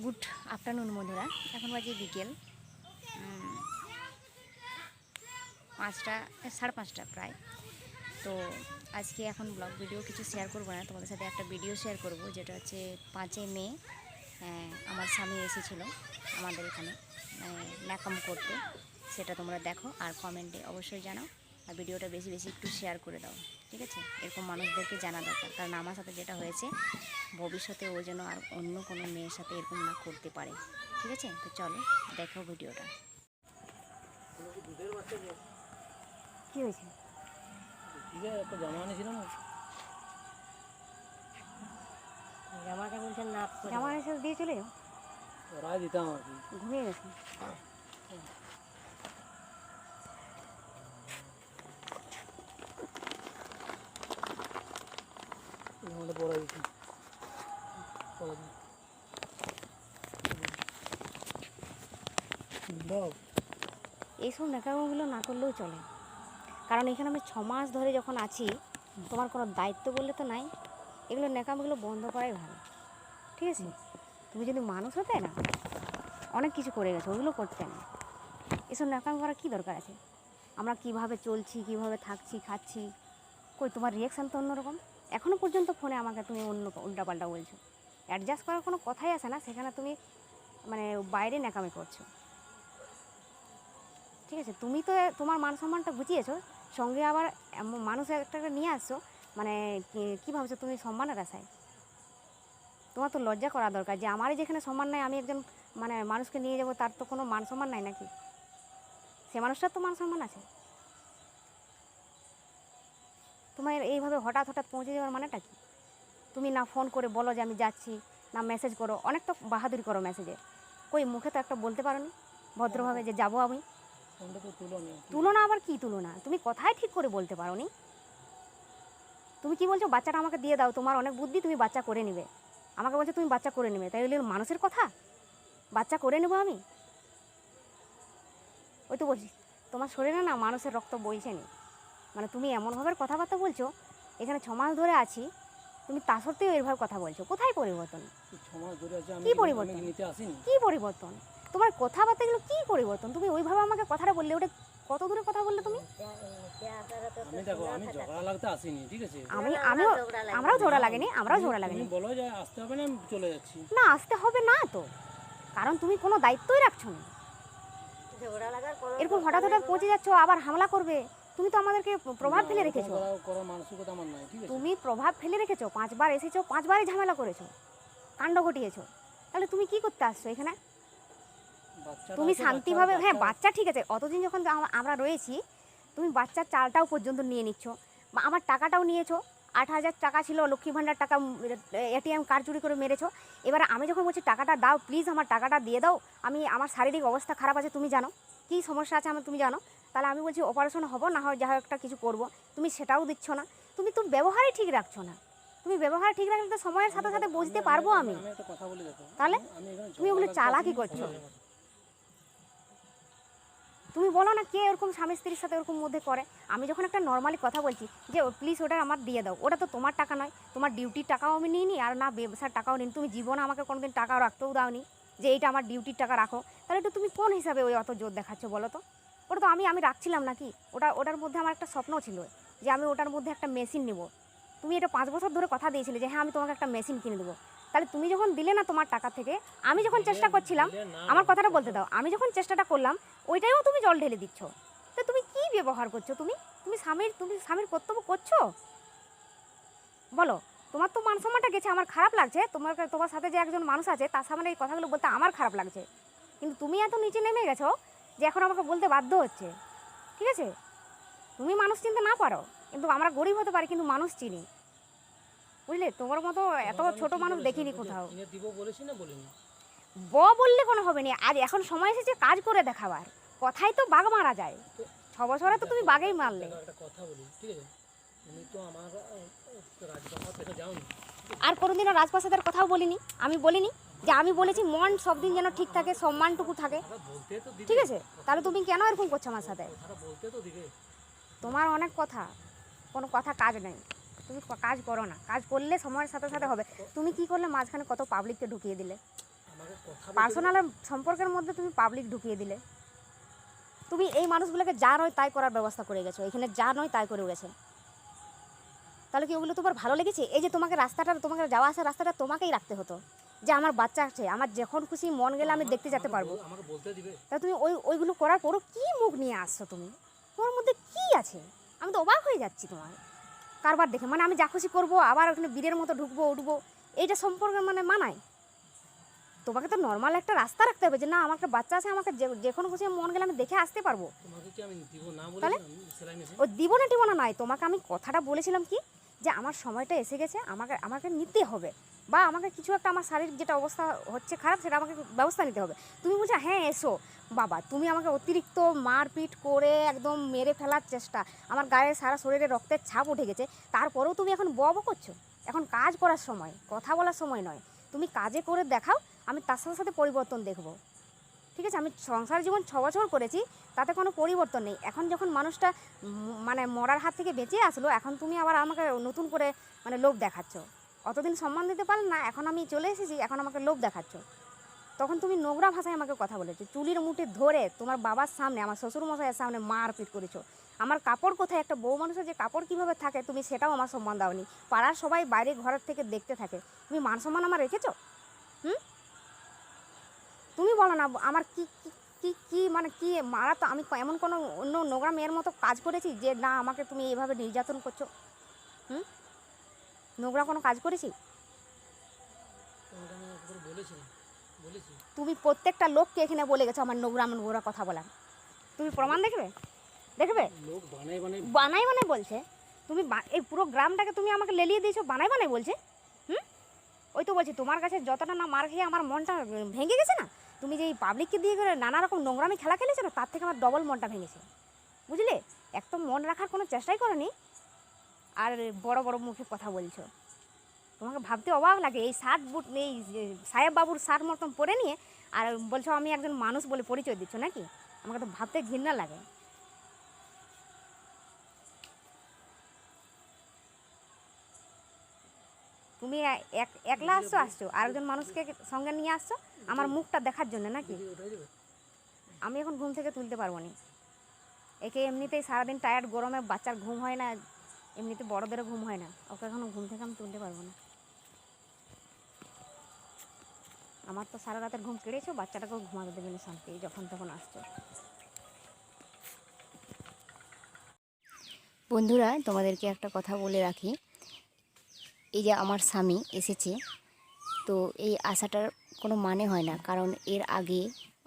Good afternoon বন্ধুরা। এখন বাজে বিকেল পাঁচটা সাড়ে পাঁচটা প্রায়। তো আজকে এখন ব্লগ ভিডিও কিছু শেয়ার করব না তোমাদের সাথে একটা ভিডিও শেয়ার করব যেটা হচ্ছে পাঁচই মে আহ, আমার স্বামী এসেছিল আমাদের এখানে মানে ন্যাকাম করতে। সেটা তোমরা দেখো আর কমেন্টে অবশ্যই জানাও। আর ভিডিওটা বেশি বেশি একটু শেয়ার করে দাও ঠিক আছে? এরকম মানুষদেরকে জানা দরকার। কারণ আমার সাথে যেটা হয়েছে ভবিষ্যতে ও যেন আর অন্য কোনো মেয়ের সাথে এরকম না করতে পারে ঠিক আছে? তো চলো দেখো ভিডিওটা। কি হয়েছে? ঠিক আছে একটা জামা জামাটা বলছেন না জামা এসে দিয়ে চলে যাও? দিতাম আর কি। ঘুমিয়ে গেছে। পরা দিই এইসব নেকামগুলো না করলেও চলে। কারণ এখানে আমি ছ মাস ধরে যখন আছি, তোমার কোনো দায়িত্ব বললে তো নাই। এগুলো নেকামগুলো বন্ধ করাই ভালো। ঠিক আছে? তুমি যদি মানুষ হতে না, অনেক কিছু করে গেছো, ওগুলো করতে না। এসব নেকাম করার কী দরকার আছে? আমরা কীভাবে চলছি, কীভাবে থাকছি, খাচ্ছি? কই, তোমার রিয়াকশান তো অন্যরকম। এখনও পর্যন্ত ফোনে আমাকে তুমি অন্য উল্টাপাল্টা বলছো। অ্যাডজাস্ট করার কোনো কথাই আসে না, সেখানে তুমি মানে বাইরে ন্যাকামি করছ। ঠিক আছে, তুমি তো তোমার মান সম্মানটা গুছিয়েছো সঙ্গে আবার মানুষ একটা নিয়ে আসছো মানে কি- ভাবছ তুমি সম্মানের আশায়? তোমার তো লজ্জা করা দরকার যে আমারই যেখানে সম্মান নাই, আমি একজন মানে মানুষকে নিয়ে যাব, তার তো কোনো মান সম্মান নাই নাকি? সে মানুষটার তো মান সম্মান আছে। তোমার এইভাবে হঠাৎ হঠাৎ পৌঁছে যাওয়ার মানেটা কি? তুমি না ফোন করে বলো যে আমি যাচ্ছি না মেসেজ করো অনেক তো বাহাদুরি করো মেসেজে কই মুখে তো একটা বলতে পারো নি ভদ্রভাবে যে যাব আমি। তুলো নি। তুলনা আবার কি তুলনা? তুমি কথাই ঠিক করে বলতে পারো নি তুমি কি বলছো বাচ্চাটা আমাকে দিয়ে দাও তোমার অনেক বুদ্ধি তুমি বাচ্চা করে নিবে। আমাকে বলছো তুমি বাচ্চা করে নেবে। তাই মানুষের কথা? বাচ্চা করে নেব আমি? ওই তো বলছি তোমার শরীরে না মানুষের রক্ত বইছে নি। মানে তুমি এমনভাবে কথাবার্তা বলছো এখানে ছ মাস ধরে আছি তুমি তা সত্ত্বেও এরভাবে কথা বলছো। কোথায় পরিবর্তন? কি পরিবর্তন? আমি কি পরিবর্তন? তোমার কথাবার্তাগুলো কি পরিবর্তন? তুমি ওইভাবে আমাকে কথাটা বললে ওটা কত দূরে কথা বললে তুমি? আমি দেখো আমি ঝগড়া লাগতে আসিনি ঠিক আছে? আমি আমিও আমরাও ঝোড়া লাগেনি আমরাও ঝোড়া লাগেনি। বলো যে আসতে হবে না চলে যাচ্ছি। না আসতে হবে না তো। কারণ তুমি কোনো দায়িত্বই রাখছো না। ঝগড়া এরকম হঠাৎ হঠাৎ পৌঁছে যাচ্ছ আবার হামলা করবে। তুমি তো আমাদেরকে প্রভাব ফেলে রেখেছো। তুমি প্রভাব ফেলে রেখেছো পাঁচবার এসেছ পাঁচবারই ঝামেলা করেছ কাণ্ড ঘটিয়েছো। তাহলে তুমি কি করতে আসছো এখানে? তুমি শান্তিভাবে হ্যাঁ বাচ্চা ঠিক আছে অতদিন যখন আমরা রয়েছি তুমি বাচ্চার চালটাও পর্যন্ত নিয়ে নিচ্ছ বা আমার টাকাটাও নিয়েছো আট হাজার টাকা ছিল লক্ষ্মী ভাণ্ডার টাকা এটিএম কার্ড চুরি করে মেরেছো। এবারে আমি যখন বলছি টাকাটা দাও প্লিজ আমার টাকাটা দিয়ে দাও আমি আমার শারীরিক অবস্থা খারাপ আছে তুমি জানো। কী সমস্যা আছে আমার তুমি জানো? তাহলে আমি বলছি অপারেশন হব, না হয় যা একটা কিছু করব। তুমি সেটাও দিচ্ছ না। তুমি তো ব্যবহারই ঠিক রাখছো না। তুমি ব্যবহার ঠিক রাখলে তো সময়ের সাথে সাথে বুঝতে পারব আমি। একটা তাহলে তুমি ওগুলো চালাকি করছ। তুমি বলো না কে এরকম স্বামী স্ত্রীর সাথে ওরকম মধ্যে করে। আমি যখন একটা নর্মালি কথা বলছি যে প্লিজ ওটা আমার দিয়ে দাও। ওটা তো তোমার টাকা নয়। তোমার ডিউটির টাকাও আমি নিইনি, আর না, ব্যবসার টাকাও নিই তুমি জীবনে আমাকে কোনোদিন টাকাও রাখতেও দাওনি যে, এইটা আমার ডিউটির টাকা রাখো। তাহলে তো তুমি কোন হিসাবে ওই অত জোর দেখাচ্ছ বলো তো? ওটা তো আমি আমি রাখছিলাম নাকি? ওটা ওটার মধ্যে আমার একটা স্বপ্ন ছিল যে আমি ওটার মধ্যে একটা মেশিন নেব। তুমি এটা পাঁচ বছর ধরে কথা দিয়েছিলে যে হ্যাঁ আমি তোমাকে একটা মেশিন কিনে দেবো। তাহলে তুমি যখন দিলে না তোমার টাকা থেকে আমি যখন চেষ্টা করছিলাম আমার কথাটা বলতে দাও আমি যখন চেষ্টাটা করলাম ওইটাইও তুমি জল ঢেলে দিচ্ছ। তো তুমি কি ব্যবহার করছ তুমি? তুমি স্বামীর তুমি স্বামীর কর্তব্য করছ? বলো তোমার তো মান সম্মানটা গেছে আমার খারাপ লাগছে। তোমার তোমার সাথে যে একজন মানুষ আছে তার সামনে এই কথাগুলো বলতে আমার খারাপ লাগছে। কিন্তু তুমি এত নিচে নেমে গেছো যে এখন আমাকে বলতে বাধ্য হচ্ছে। ঠিক আছে? তুমি মানুষ চিনতে না পারো কিন্তু আমরা গরিব হতে পারি কিন্তু মানুষ চিনি। বুঝলে? তোমার মতো এত ছোট মানুষ দেখিনি কোথাও। ব বললে কোনো হবে না। আজ এখন সময় এসেছে কাজ করে দেখাবার। কথাই তো বাঘ মারা যায়। ছ বছরে তো তুমি বাঘেই মারলে। আর কোনোদিনও রাজপ্রাসাদের কথাও বলিনি আমি বলিনি। যে আমি বলেছি, মন সব দিন যেন ঠিক থাকে, সম্মানটুকু থাকে। ঠিক আছে? তাহলে তুমি কেন এরকম করছ আমার সাথে? তোমার অনেক কথা। কোনো কথা কাজ নেই। তুমি কাজ করো না। কাজ করলে সময়ের সাথে সাথে হবে। তুমি কি করলে মাঝখানে কত পাবলিককে ঢুকিয়ে দিলে? পার্সোনাল সম্পর্কের মধ্যে তুমি পাবলিক ঢুকিয়ে দিলে। তুমি এই মানুষগুলোকে যা নয় তাই করার ব্যবস্থা করে গেছো। এখানে যা নয় তাই করে গেছে। তাহলে কি ওগুলো তোমার ভালো লেগেছে? এই যে তোমাকে রাস্তাটা, তোমাকে যাওয়া আসার রাস্তাটা তোমাকেই রাখতে হতো। যে আমার বাচ্চা আছে আমার যখন খুশি মন গেলে আমি দেখতে যেতে পারব। দিবে তা তুমি ওই ওইগুলো করার পরও কি মুখ নিয়ে আসছো তুমি? তোমার মধ্যে কি আছে? আমি তো অবাক হয়ে যাচ্ছি তোমার। কারবার দেখে মানে আমি যা খুশি করব আবার ওখানে বীরের মতো ঢুকবো উঠবো এইটা সম্পর্কে মানে মানায়? তোমাকে তো নর্মাল একটা রাস্তা রাখতে হবে যে না আমার একটা বাচ্চা আছে আমাকে যখন খুশি মন গেলে আমি দেখে আসতে পারব। দিব তাহলে? ও দিব না টিব না নয় তোমাকে আমি কথাটা বলেছিলাম কি? যে আমার সময়টা এসে গেছে, আমাকে আমাকে নিতে হবে। বা আমাকে কিছু একটা আমার শারীরিক যেটা অবস্থা হচ্ছে খারাপ, সেটা আমাকে ব্যবস্থা নিতে হবে। তুমি বলছো হ্যাঁ এসো। বাবা, তুমি আমাকে অতিরিক্ত মারপিট করে একদম মেরে ফেলার চেষ্টা। আমার গায়ে সারা শরীরে রক্তের ছাপ উঠে গেছে। তারপরেও তুমি এখন বব করছ? এখন কাজ করার সময়, কথা বলার সময় নয়। তুমি কাজে করে দেখাও, আমি তার সাথে সাথে পরিবর্তন দেখব। ঠিক আছে, আমি সংসার জীবন ছ বছর করেছি, তাতে কোনো পরিবর্তন নেই। এখন যখন মানুষটা মানে মরার হাত থেকে বেঁচে আসলো, এখন তুমি আবার আমাকে নতুন করে মানে লোভ দেখাচ্ছ। অতদিন সম্মান দিতে পারলে না, এখন আমি চলে এসেছি, এখন আমাকে লোভ দেখাচ্ছ। তখন তুমি নোংরা ভাষায় আমাকে কথা বলেছ, চুলির মুঠে ধরে তোমার বাবার সামনে, আমার শ্বশুর মশাইয়ের সামনে মারপিট করেছ। আমার কাপড় কোথায়? একটা বউ মানুষের যে কাপড় কীভাবে থাকে, তুমি সেটাও আমার সম্মান দাওনি। পাড়ার সবাই বাইরে ঘরের থেকে দেখতে থাকে। তুমি মান সম্মান আমার রেখেছো? হুম? তুমি বলো না আমার কি কি- কি মানে কি মারা তো আমি এমন কোনো অন্য নোংরা মেয়ের মতো কাজ করেছি যে না আমাকে তুমি এইভাবে নির্যাতন করছ? হুম? নোংরা কোনো কাজ করেছি? তুমি প্রত্যেকটা লোককে এখানে বলে গেছো আমার নোংরা নোংরা কথা বলার। তুমি প্রমাণ দেখবে? দেখবে? বানাই বানাই। বলছে। তুমি এই পুরো গ্রামটাকে তুমি আমাকে লেলিয়ে দিয়েছ বানাই বানাই বলছে? হুম? ওই তো বলছি তোমার কাছে যতটা না মার খেয়ে আমার মনটা ভেঙে গেছে না? তুমি যে এই পাবলিককে দিয়ে করে নানা রকম নোংরামি খেলা খেলেছো না, তার থেকে আমার ডবল মনটা ভেঙেছে। বুঝলে? এক তো মন রাখার কোনো চেষ্টাই করনি, আর বড় বড় মুখে কথা বলছো। তোমাকে ভাবতে অবাক লাগে, এই শার্ট বুট, এই সাহেব বাবুর শার্ট মতন পরে নিয়ে, আর বলছো আমি একজন মানুষ বলে পরিচয় দিচ্ছ নাকি? আমাকে তো ভাবতে ঘৃণা লাগে। তুমি এক একলা আসছো আসছো। আর একজন মানুষকে সঙ্গে নিয়ে আসছো? আমার মুখটা দেখার জন্য নাকি? আমি এখন ঘুম থেকে তুলতে পারব না। একে এমনিতেই সারাদিন টায়ার্ড গরমে বাচ্চার ঘুম হয় না এমনিতে বড়দেরও ঘুম হয় না। ওকে এখনও ঘুম থেকে আমি তুলতে পারব না। আমার তো সারা রাতের ঘুম কেড়েছো বাচ্চাটাকেও ঘুমাতে দেবে না শান্তি যখন তখন আসছো। বন্ধুরা তোমাদেরকে একটা কথা বলে রাখি। এই যে আমার স্বামী এসেছে, তো এই আশাটার কোনো মানে হয় না। কারণ এর আগে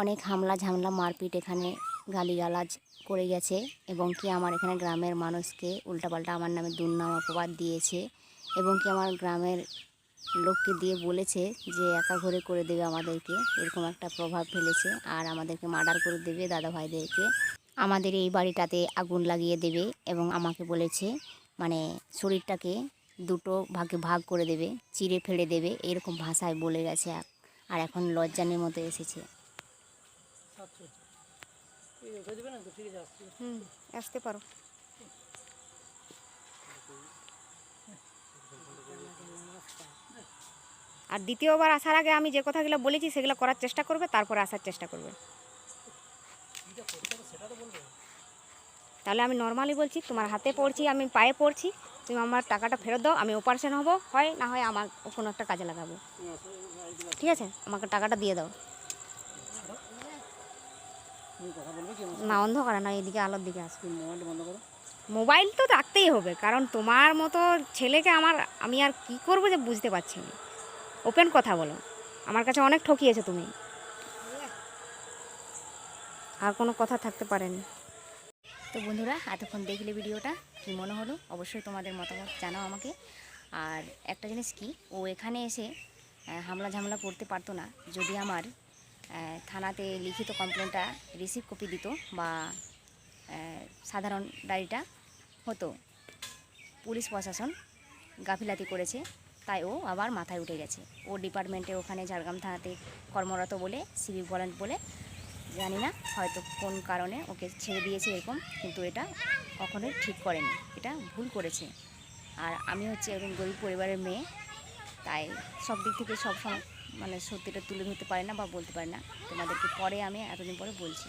অনেক হামলা ঝামলা মারপিট এখানে গালিগালাজ করে গেছে এবং কি আমার এখানে গ্রামের মানুষকে উল্টাপাল্টা আমার নামে দুর্নাম, অপবাদ দিয়েছে এবং কি আমার গ্রামের লোককে দিয়ে বলেছে যে একা ঘরে করে দেবে আমাদেরকে। এরকম একটা প্রভাব ফেলেছে আর আমাদেরকে মার্ডার করে দেবে দাদা ভাইদেরকে। আমাদের এই বাড়িটাতে আগুন লাগিয়ে দেবে এবং আমাকে বলেছে মানে শরীরটাকে দুটো ভাগে ভাগ করে দেবে, চিড়ে ফেলে দেবে, এরকম ভাষায় বলে গেছে আর- এখন লজ্জানের মতো এসেছে। আসতে পারো। আর দ্বিতীয়বার আসার আগে আমি যে কথাগুলো বলেছি সেগুলো করার চেষ্টা করবে, তারপরে আসার চেষ্টা করবে। তাহলে আমি নর্মালি বলছি, তোমার হাতে পড়ছি, আমি পায়ে পড়ছি তুমি আমার টাকাটা ফেরত দাও, আমি অপারেশন হব। হয় না হয় আমার কোনো একটা কাজে লাগাবো। ঠিক আছে? আমাকে টাকাটা দিয়ে দাও। না, অন্ধকারে না এদিকে আলোর দিকে আসবে মোবাইল তো রাখতেই হবে, কারণ তোমার মতো ছেলেকে আমার, আমি আর কি করব যে বুঝতে পারছি না। ওপেন কথা বলো। আমার কাছে অনেক ঠকিয়েছো তুমি। আর কোনো কথা থাকতে পারেনি। তো বন্ধুরা, এতক্ষণ দেখলে ভিডিওটা, কি মনে হলো? অবশ্যই তোমাদের মতামত জানাও আমাকে। আর একটা জিনিস কি, ও এখানে এসে হামলা ঝামলা করতে পারতো না। যদি আমার থানাতে লিখিত কমপ্লেনটা রিসিভ কপি দিত বা সাধারণ ডায়েরিটা হতো। পুলিশ প্রশাসন গাফিলাতি করেছে, তাই ও আবার মাথায় উঠে গেছে। ও ডিপার্টমেন্টে ওখানে ঝাড়গ্রাম থানাতে কর্মরত বলে, সিভিক ভলেন্ট বলে জানি না, হয়তো কোন কারণে ওকে ছেড়ে দিয়েছে এরকম, কিন্তু এটা কখনোই ঠিক করেনি। এটা ভুল করেছে। আর আমি হচ্ছে এরকম গরিব পরিবারের মেয়ে, তাই সব দিক থেকে সব সময় মানে সত্যিটা তুলে ধরতে পারে না বা বলতে পারে না। তোমাদেরকে পরে আমি এতদিন পরে বলছি।